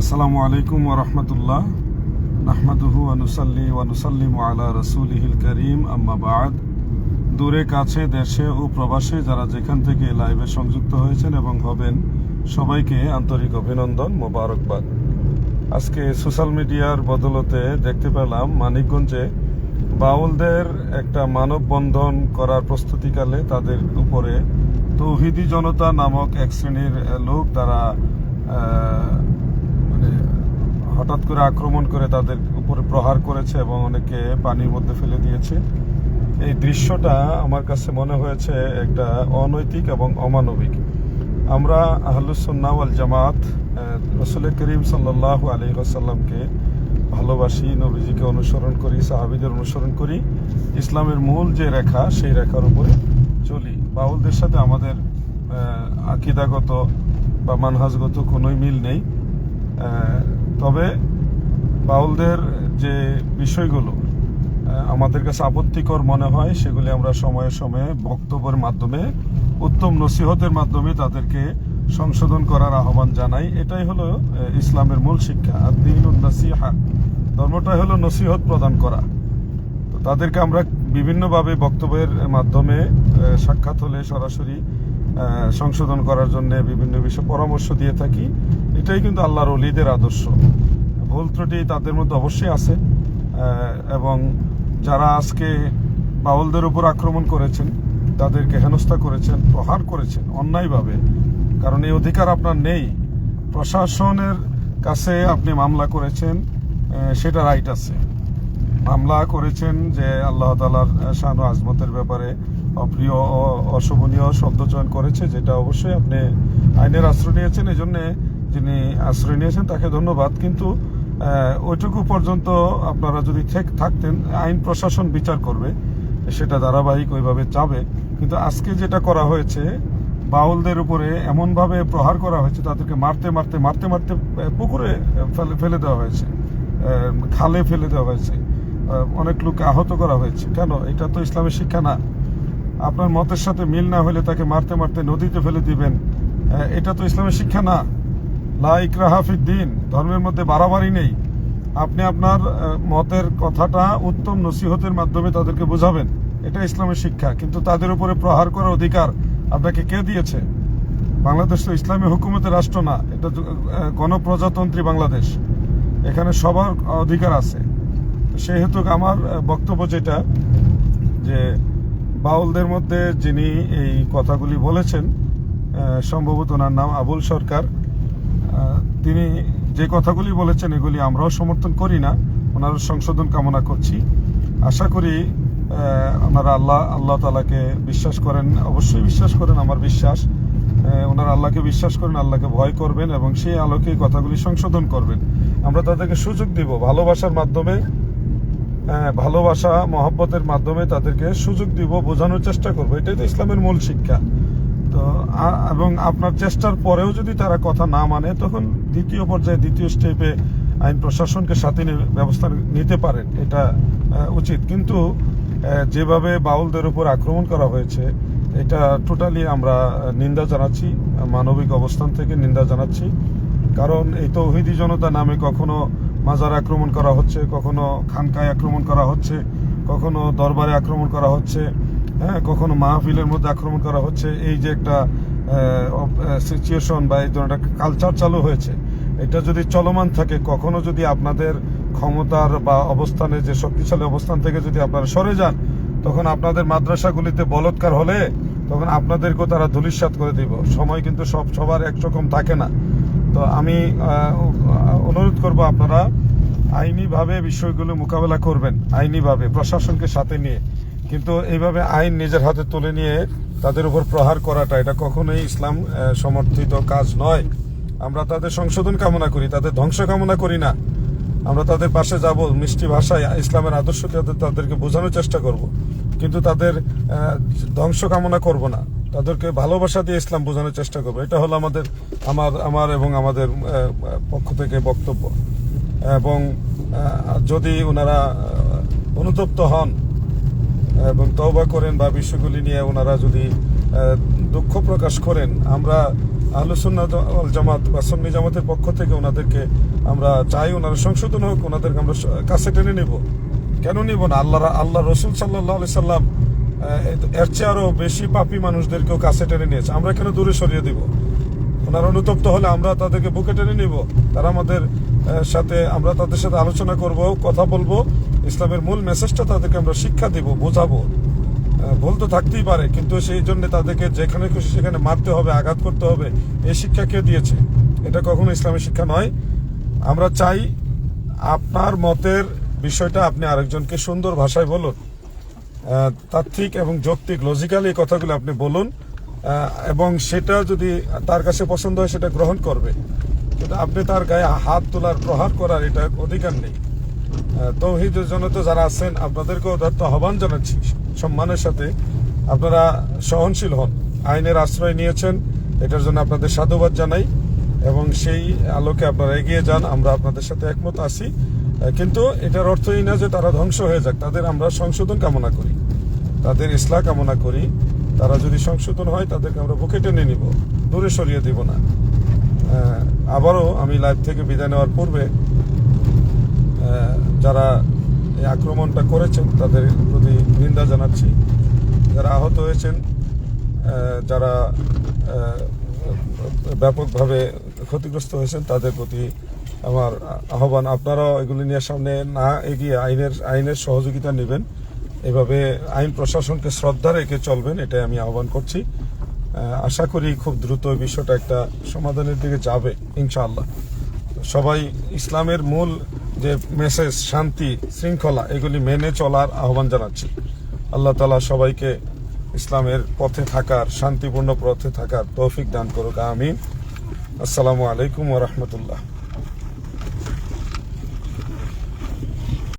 আসসালামু আলাইকুম ওরহমতুল্লাহ নাহমাদুহু আনুসাল্লি ওয়ানুসাল্লিম আলা রসুলিহিল করিম। আম্মা বাদ। দূরে, কাছে, দেশে ও প্রবাসে যারা যেখান থেকে লাইভে সংযুক্ত হয়েছেন এবং হবেন, সবাইকে আন্তরিক অভিনন্দন মোবারকবাদ। আজকে সোশ্যাল মিডিয়ার বদলতে দেখতে পেলাম মানিকগঞ্জে বাউলদের একটা মানববন্ধন করার প্রস্তুতিকালে তাদের উপরে তৌহিদি জনতা নামক এক শ্রেণির লোক তারা হঠাৎ করে আক্রমণ করে তাদের উপরে প্রহার করেছে এবং অনেকে পানির মধ্যে ফেলে দিয়েছে। এই দৃশ্যটা আমার কাছে মনে হয়েছে একটা অনৈতিক এবং অমানবিক। আমরা আহলুসন্না ওয়াল জামাত রসুল করিম সাল্লাহ আলী আসাল্লামকে ভালোবাসি, নবীজিকে অনুসরণ করি, সাহাবিদের অনুসরণ করি। ইসলামের মূল যে রেখা, সেই রেখার উপরে চলি। বাউলদের সাথে আমাদের আকিদাগত বা মানহাজগত কোনোই মিল নেই। তবে বাউলদের যে বিষয়গুলো আমাদের কাছে আপত্তিকর মনে হয়, সেগুলি আমরা সময়ে সময়ে বক্তব্যের মাধ্যমে, উত্তম নসিহতের মাধ্যমে তাদেরকে সংশোধন করার আহ্বান জানাই। এটাই হলো ইসলামের মূল শিক্ষা আর দিন নসিহা। ধর্মটাই হলো নসিহত প্রদান করা। তো তাদেরকে আমরা বিভিন্নভাবে বক্তব্যের মাধ্যমে সাক্ষাৎ হলে সরাসরি সংশোধন করার জন্য বিভিন্ন বিষয়ে পরামর্শ দিয়ে থাকি। এটাই কিন্তু আল্লাহর অলিদের আদর্শ। ভুল ত্রুটি তাদের মধ্যে অবশ্যই আছে। এবং যারা আজকে বাউলদের উপর আক্রমণ করেছেন, তাদেরকে হেনস্থা করেছেন, প্রহার করেছেন অন্যায়ভাবে। কারণ এই অধিকার আপনার নেই। প্রশাসনের কাছে আপনি মামলা করেছেন সেটা রাইট আছে। মামলা করেছেন যে আল্লাহ তালার শান আজমতের ব্যাপারে অপ্রিয় অশোভনীয় শব্দ চয়ন করেছে, যেটা অবশ্যই আপনি আইনের আশ্রয় নিয়েছেন এই জন্যে যিনি আশ্রয় নিয়েছেন তাকে ধন্যবাদ। কিন্তু ওইটুকু পর্যন্ত আপনারা যদি থেক- থাকতেন, আইন প্রশাসন বিচার করবে, সেটা ধারাবাহিক ওইভাবে চাবে কিন্তু আজকে যেটা করা হয়েছে, বাউলদের উপরে এমনভাবে প্রহার করা হয়েছে, তাদেরকে মারতে মারতে মারতে মারতে পুকুরে ফেলে ফেলে দেওয়া হয়েছে খালে ফেলে দেওয়া হয়েছে। অনেক লোককে আহত করা হয়েছে। কেন? এটা তো ইসলামের শিক্ষা না। আপনার মতের সাথে মিল না হলে তাকে মারতে মারতে নদীতে ফেলে দিবেন। এটা তো ইসলামের শিক্ষা না। লাইক ইকরাহা ফিদ দিন, ধর্মের মধ্যে বাড়াবাড়ি নেই। আপনি আপনার মতের কথাটা উত্তম নসিহতের মাধ্যমে তাদেরকে বোঝাবেন। এটা ইসলামের শিক্ষা, কিন্তু তাদের উপরে প্রহার করার অধিকার আপনাকে কে দিয়েছে? বাংলাদেশ তো ইসলামী হুকুমতের রাষ্ট্র না, এটা গণপ্রজাতন্ত্রী বাংলাদেশ। এখানে সবার অধিকার আছে। সেই হেতু আমার বক্তব্য যেটা, যে বাউলদের মধ্যে যিনি এই কথাগুলি বলেছেন সম্ভবত ওনার নাম আবুল সরকার তিনি যে কথাগুলি বলেছেন এগুলি আমরাও সমর্থন করি না ওনার সংশোধন কামনা করছি। আশা করি ওনারা আল্লাহ আল্লাহ তালাকে বিশ্বাস করেন, অবশ্যই বিশ্বাস করেন, আমার বিশ্বাস। ওনারা আল্লাহকে বিশ্বাস করেন, আল্লাহকে ভয় করবেন এবং সেই আলোকে কথাগুলি সংশোধন করবেন। আমরা তাদেরকে সুযোগ দিব ভালোবাসার মাধ্যমে ভালোবাসা, মহব্বতের মাধ্যমে তাদেরকে সুযোগ দিব, বোঝানোর চেষ্টা করব। এটাই তো ইসলামের মূল শিক্ষা। তো এবং আপনার চেষ্টার পরেও যদি তারা কথা না মানে তখন দ্বিতীয় পর্যায়ে, দ্বিতীয় স্টেপে আইন প্রশাসনকে সাথে ব্যবস্থা নিতে পারেন। এটা উচিত। কিন্তু যেভাবে বাউলদের উপর আক্রমণ করা হয়েছে, এটা টোটালি আমরা নিন্দা জানাচ্ছি, মানবিক অবস্থান থেকে নিন্দা জানাচ্ছি। কারণ এই তৌহিদি জনতা নামে কখনো মাজার আক্রমণ করা হচ্ছে, কখনো খানকায় আক্রমণ করা হচ্ছে, কখনো দরবারে আক্রমণ করা হচ্ছে হ্যাঁ কখনো মাহফিলের মধ্যে আক্রমণ করা হচ্ছে। এই যে একটা সিচুয়েশন বা এই ধরনের একটা কালচার চালু হয়েছে, এটা যদি চলমান থাকে, কখনো যদি আপনাদের ক্ষমতার বা অবস্থানে যে শক্তিশালী অবস্থান থেকে যদি আপনারা সরে যান, তখন আপনাদের মাদ্রাসাগুলিতে বলৎকার হলে তখন আপনাদেরকেও তারা ধুলিস্বাত করে দিব। সময় কিন্তু সব, সবার একরকম থাকে না। তো আমি অনুরোধ করব আপনারা আইনিভাবে বিষয়গুলো মোকাবেলা করবেন, আইনিভাবে, প্রশাসনকে সাথে নিয়ে। কিন্তু এইভাবে আইন নিজের হাতে তুলে নিয়ে তাদের উপর প্রহার করাটা, এটা কখনোই ইসলাম সমর্থিত কাজ নয়। আমরা তাদের সংশোধন কামনা করি, তাদের ধ্বংস কামনা করি না। আমরা তাদের পাশে যাব, মিষ্টি ভাষায় ইসলামের আদর্শ তাদের তাদেরকে বোঝানোর চেষ্টা করব। কিন্তু তাদের ধ্বংস কামনা করব না। তাদেরকে ভালোবাসা দিয়ে ইসলাম বোঝানোর চেষ্টা করব। এটা হলো আমাদের, আমার আমার এবং আমাদের পক্ষ থেকে বক্তব্য। এবং যদি ওনারা অনুতপ্ত হন, এবং তওবা করেন বা বিষয়গুলি নিয়ে ওনারা যদি দুঃখ প্রকাশ করেন, আমরা আলোচনা জামাত বা সুন্নি জামাতের পক্ষ থেকে ওনাদেরকে, আমরা চাই ওনারা সংশোধন হোক, ওনাদেরকে আমরা কাছে টেনে নিব। কেন নিব না? আল্লাহ আল্লাহ রসুল সাল্লাহ আলি সাল্লাম এর চেয়ে আরও বেশি পাপী মানুষদেরকেও কাছে টেনে নিয়েছে। আমরা কেন দূরে সরিয়ে দিব? ওনারা অনুতপ্ত হলে আমরা তাদেরকে বুকে টেনে নিব। তারা আমাদের সাথে আমরা তাদের সাথে আলোচনা করব, কথা বলব। ইসলামের মূল মেসেজটা তাদেরকে আমরা শিক্ষা দিব, বোঝাবো। ভুল তো থাকতেই পারে, কিন্তু সেই জন্য তাদেরকে যেখানে খুশি সেখানে মারতে হবে, আঘাত করতে হবে। এই শিক্ষা কে দিয়েছে? এটা কখনো ইসলামের শিক্ষা নয়। আমরা চাই আপনার মতের বিষয়টা আপনি আরেকজনকে সুন্দর ভাষায় বলুন। তাত্ত্বিক এবং যৌক্তিক লজিক্যালি এই কথাগুলো আপনি বলুন এবং সেটা যদি তার কাছে পছন্দ হয়, সেটা গ্রহণ করবে। কিন্তু আপনি তার গায়ে হাত তোলার, প্রহার করার এটা অধিকার নেই। তৌহিদের জন্য তো যারা আছেন, আপনাদেরকেও দত্ত আহ্বান জানাচ্ছি। সম্মানের সাথে আপনারা সহনশীল হন। আইনের আশ্রয় নিয়েছেন, এটার জন্য আপনাদের সাধুবাদ জানাই, এবং সেই আলোকে আপনারা এগিয়ে যান, আমরা আপনাদের সাথে একমত আছি। কিন্তু এটার অর্থ অর্থই না যে তারা ধ্বংস হয়ে যাক, তাদের আমরা সংশোধন কামনা করি। তাদের ইসলাহ কামনা করি, তারা যদি সংশোধন হয়, তাদেরকে আমরা বুকে টেনে নিব, দূরে সরিয়ে দিব না। আবারও আমি লাইভ থেকে বিদায় নেওয়ার পূর্বে যারা এই আক্রমণটা করেছেন, তাদের প্রতি নিন্দা জানাচ্ছি। যারা আহত হয়েছেন যারা ব্যাপকভাবে ক্ষতিগ্রস্ত হয়েছেন, তাদের প্রতি আমার আহ্বান, আপনারাও এগুলি নিয়ে সামনে না এগিয়ে আইনের আইনের সহযোগিতা নেবেন। এভাবে আইন প্রশাসনকে শ্রদ্ধা রেখে চলবেন, এটাই আমি আহ্বান করছি। আশা করি খুব দ্রুত বিষয়টা একটা সমাধানের দিকে যাবে, ইনশাআল্লাহ। সবাই ইসলামের মূল যে মেসেজ শান্তি, শৃঙ্খলা, এগুলি মেনে চলার আহ্বান জানাচ্ছি। আল্লাহ তালা সবাইকে ইসলামের পথে থাকার, শান্তিপূর্ণ পথে থাকার তৌফিক দান করুক, আমিন। আসসালামু আলাইকুম ওরহমতুল্লাহ